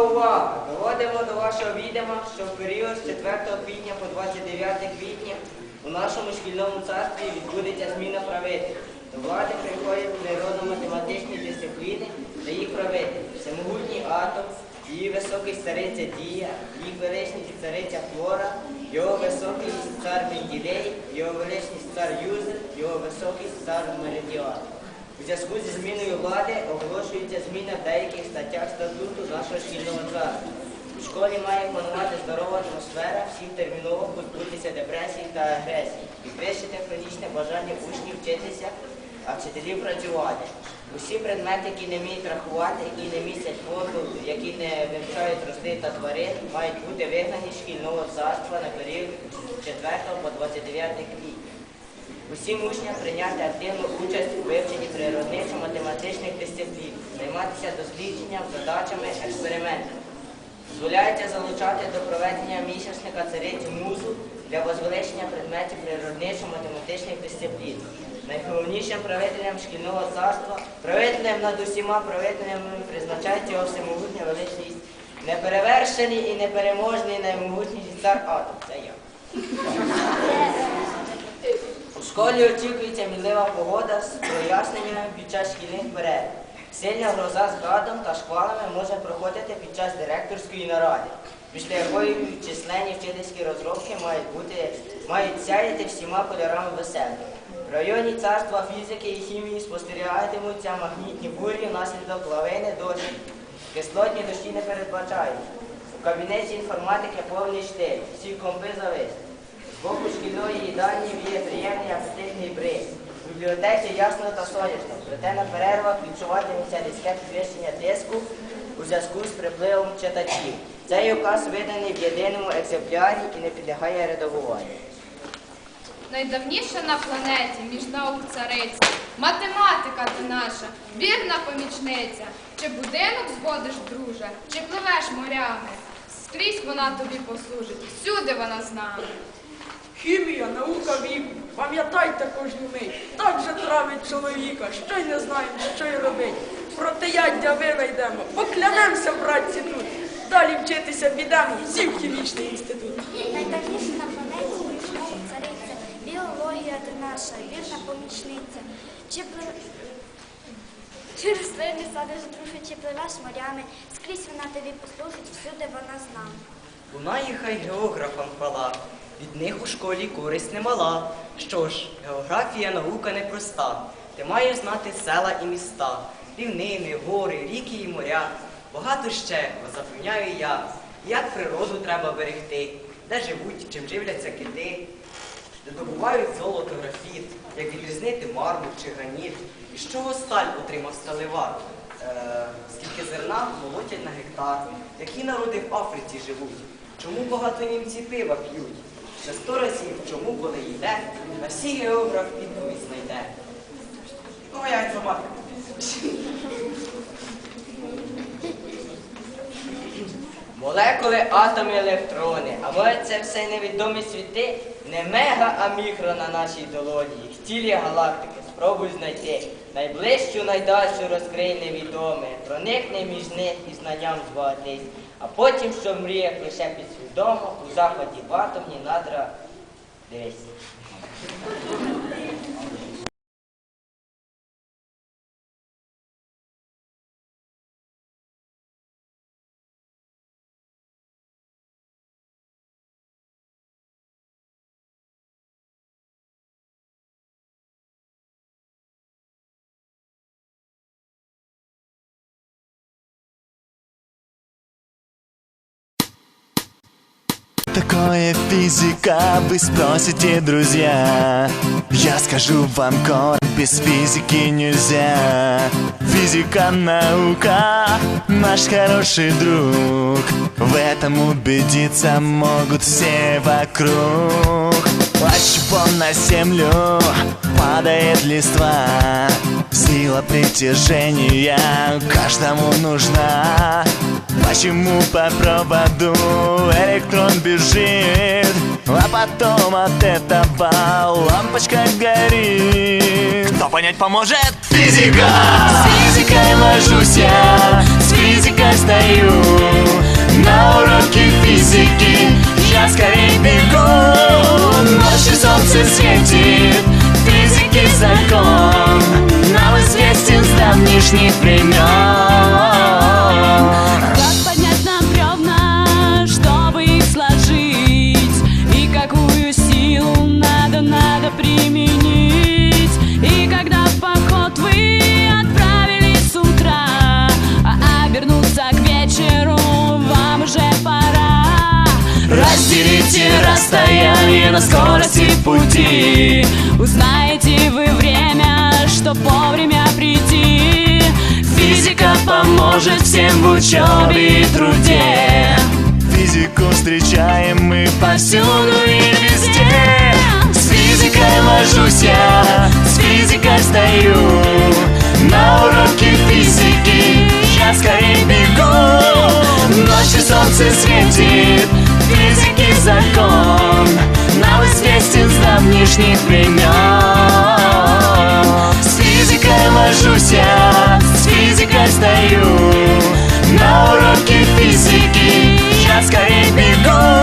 увага! Доводимо до вашого відома, що в період з 4 квітня по 29 квітня у нашому шкільному царстві відбудеться зміна правителів. До влади приходять природно-математичні дисципліни та їх правителі. Всемогутній атом, її високий цариця Дія, їх величність цариця Флора, його високість цар Менделей, його величність цар Юзер, його високість цар Меридіан. У зв'язку зі зміною влади оголошується зміна в деяких статтях статуту нашого шкільного царства. У школі має панувати здорова атмосфера, всіх терміново позбутися депресії та агресії, підвищити хронічне бажання учнів вчитися, а вчителів працювати. Усі предмети, які не вміють рахувати, які не містять формул, які не вивчають рослин та тварин, мають бути вигнані з шкільного царства на період 4 по 29 квітня. Усім учням прийняти активну участь у вивченні природничо-математичних дисциплін, займатися дослідженням, задачами, експериментами. Дозволяється залучати до проведення місячника царицю музу для возвеличення предметів природничо-математичних дисциплін. Найголовнішим правителем шкільного царства, правителем над усіма правителями призначається його всемогутня величність, неперевершений і непереможний наймогутніший цар Атом. Це я. У школі очікується мінлива погода з проясненнями під час шкільних перерв. Сильна гроза з градом та шквалами може проходити під час директорської наради, після якої численні вчительські розробки мають бути мають сяяти всіма кольорами веселки. В районі царства фізики і хімії спостерігатимуться магнітні бурі внаслідок лавини дощів. Кислотні дощі не передбачаються. У кабінеті інформатики повний штиль, всі компи зависли. В бібліотеці ясно та сонячно, проте на перервах відчуватиметься різке підвищення тиску у зв'язку з припливом читачів. Цей указ виданий в єдиному екземплярі і не підлягає редагуванню. Найдавніша на планеті між наук цариця, математика ти наша, вірна помічниця. Чи будинок зводиш, друже, чи пливеш морями? Скрізь вона тобі послужить, всюди вона з нами. Хімія, наука віку. Пам'ятайте кожну мить. Так же травить чоловіка, що й не знаємо, що й робить. Протияддя винайдемо, поклянемося, братці, тут. Далі вчитися підемо, всі в хімічний інститут. Найдавніша на планеті між цариця, біологія ти наша, вірна помічниця. Чи плив... Чи рослини садиш, друже, чи пливеш морями, скрізь вона тобі послужить, всюди вона з нами. Лунає хай географам хвала, від них у школі користь немала. Що ж, географія наука непроста. Ти маєш знати села і міста, рівнини, гори, ріки і моря. Багато ще, бо запевняю я, як природу треба берегти, де живуть, чим живляться кити, де добувають золото графіт, як відрізнити мармур чи граніт, і з чого сталь отримав сталевар. Е, скільки зерна молотять на гектар, які народи в Африці живуть, чому багато німці пива п'ють, ще сто разів, чому коли йде, на всі географ відповідь знайде. Моя інформатика. Молекули, атоми, електрони. А може це все невідомі світи? Не мега, а мікро на нашій долоні. Їх цілі галактики. Спробуй знайти. Найближчу, найдальшу розкрий невідоме. Проникни між них і знанням збагатись. А потім, що в мріях лише підсвідомо, у заході в атомні надра. Дивись. Такое физика, вы спросите, друзья. Я скажу вам, корь, без физики нельзя. Физика, наука, наш хороший друг. В этом убедиться могут все вокруг Чего на землю падает листва Сила притяжения каждому нужна Почему по проводу электрон бежит А потом от этого лампочка горит Кто понять поможет? Физика! С светит, физики закон Нам известен с давнишних времен Расстояние на скорости пути. Узнаете вы время, чтоб вовремя прийти. Физика поможет всем в учебе и труде. Физику встречаем мы повсюду и везде. С физикой вожусь я, с физикой стою. На уроке физики я скорей бегу. Ночью солнце светит, физики закон Нам известен с давнишних времен С физикой вожусь я, с физикой стою. На уроке физики я скорей бегу.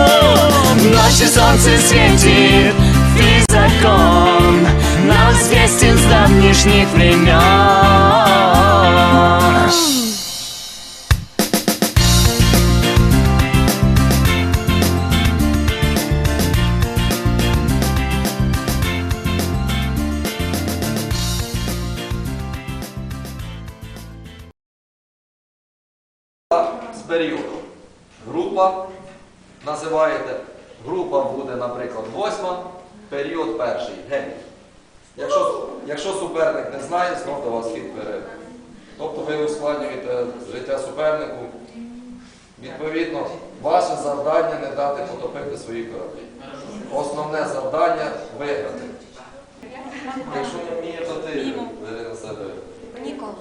Ночью солнце светит, физакон Нам известен с давнишних времен Група називаєте. Група буде, наприклад, восьма, період перший. Геній. Якщо, якщо суперник не знає, знов до вас хід перед. Тобто ви ускладнюєте життя супернику. Відповідно, ваше завдання не дати потопити свої кораблі. Основне завдання виграти. Якщо не вміє, то ти бери на себе. Ніколи.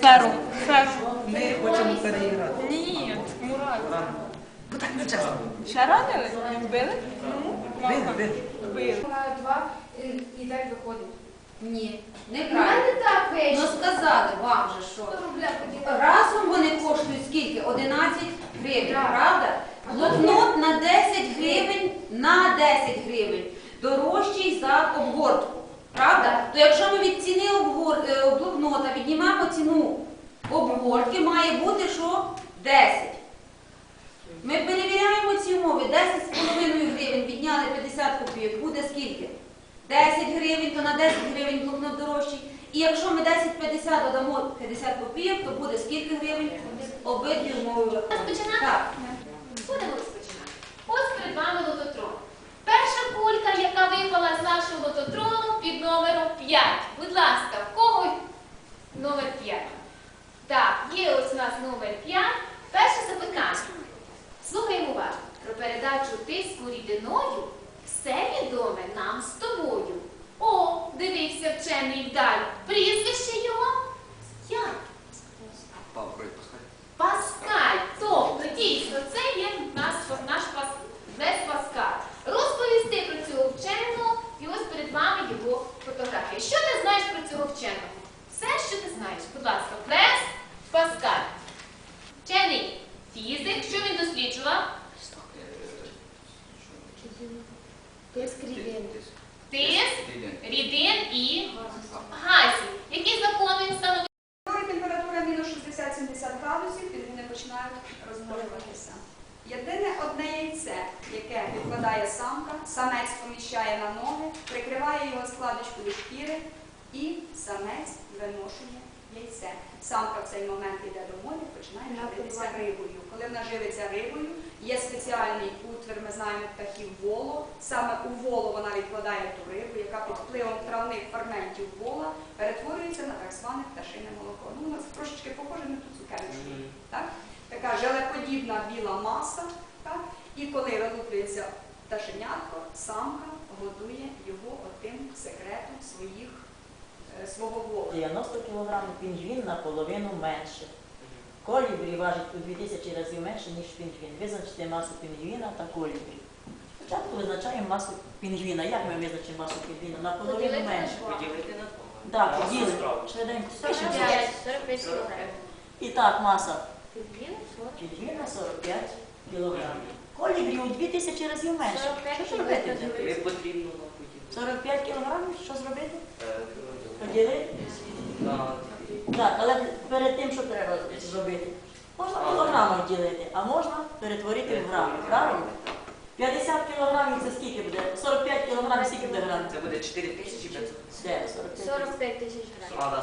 Феру. Ми хочемо переіграти. Ні, Мурат. Ну так не чесно. Ще ранили? Вбили? Ви, ви. Вбили. Два і так виходить. Ні, неправильно. мене так Ну вийшло. сказали вам же, що разом вони коштують скільки? 11 гривень, Так. правда? Блокнот на 10 гривень на 10 гривень. Дорожчий за обгортку. Правда? То якщо ми від ціни обгор... е, блокнота віднімемо ціну обгортки, має бути що? 10. Ми перевіряємо ці умови. 10,5 гривень відняли 50 копійок. Буде скільки? 10 гривень, то на 10 гривень блокнот дорожчий. І якщо ми 10,50 додамо 50 копійок, то буде скільки гривень? Обидві умови. Розпочинати? Так. Будемо розпочинати. Ось перед вами лототрон. Яка випала з нашого лототрону під номером 5. Будь ласка, в кого номер 5? Так, є ось у нас номер 5. Перше запитання. Слухаємо уважно. Про передачу тиску рідиною все відоме нам з тобою. О, дивився вчений вдаль. Прізвище його? Як? Паскаль. Тобто, дійсно, це є наш, наш пас, Блес Паскаль. Розповісти про цього вченого, і ось перед вами його фотографія. Що ти знаєш про цього вченого? Все, що ти знаєш. Будь ласка, Блес Паскаль. Вчений фізик, що він досліджував? Тиск, рідин і газів. Які закони він встановив? Коли температура мінус 60-70 градусів, вони починають розмножуватися. Єдине одне яйце, яке відкладає самка, самець поміщає прикриває його складочкою шкіри і самець виношує яйце. Самка в цей момент йде до моря, починає живитися рибою. Коли вона живиться рибою, є спеціальний утвір, ми знаємо птахів воло. Саме у воло вона відкладає ту рибу, яка під впливом травних ферментів вола перетворюється на так зване пташине молоко. Ну, у нас трошечки похоже на ту цукерочку. Так? Така желеподібна біла маса. Так? І коли вилуплюється пташенятко, самка годує його отим секретом своїх, е, свого волу. 90 кг пінгвін наполовину менше. Колібрі важить у 2000 разів менше, ніж пінгвін. Визначте масу пінгвіна та колібрі. Спочатку визначаємо масу пінгвіна. Як ми визначимо масу пінгвіна? Наполовину Поділити на менше. два. Поділити на два. Так, поділимо. Швиденько спишемо. 45 кг. І так, маса Пінгвін 40. пінгвіна 45 кг. Колібрі у 2000 разів менше. 45 Що ж робити? Потрібно нам поділити. 45 кг, що зробити? Е, Поділити? Так, але перед тим, що треба зробити? Можна в ділити, а можна перетворити в грами. Правильно? 50 кілограмів це скільки буде? 45 кілограмів скільки буде грамів? Це буде 4500. Де? 45. 45 тисяч гривень. А,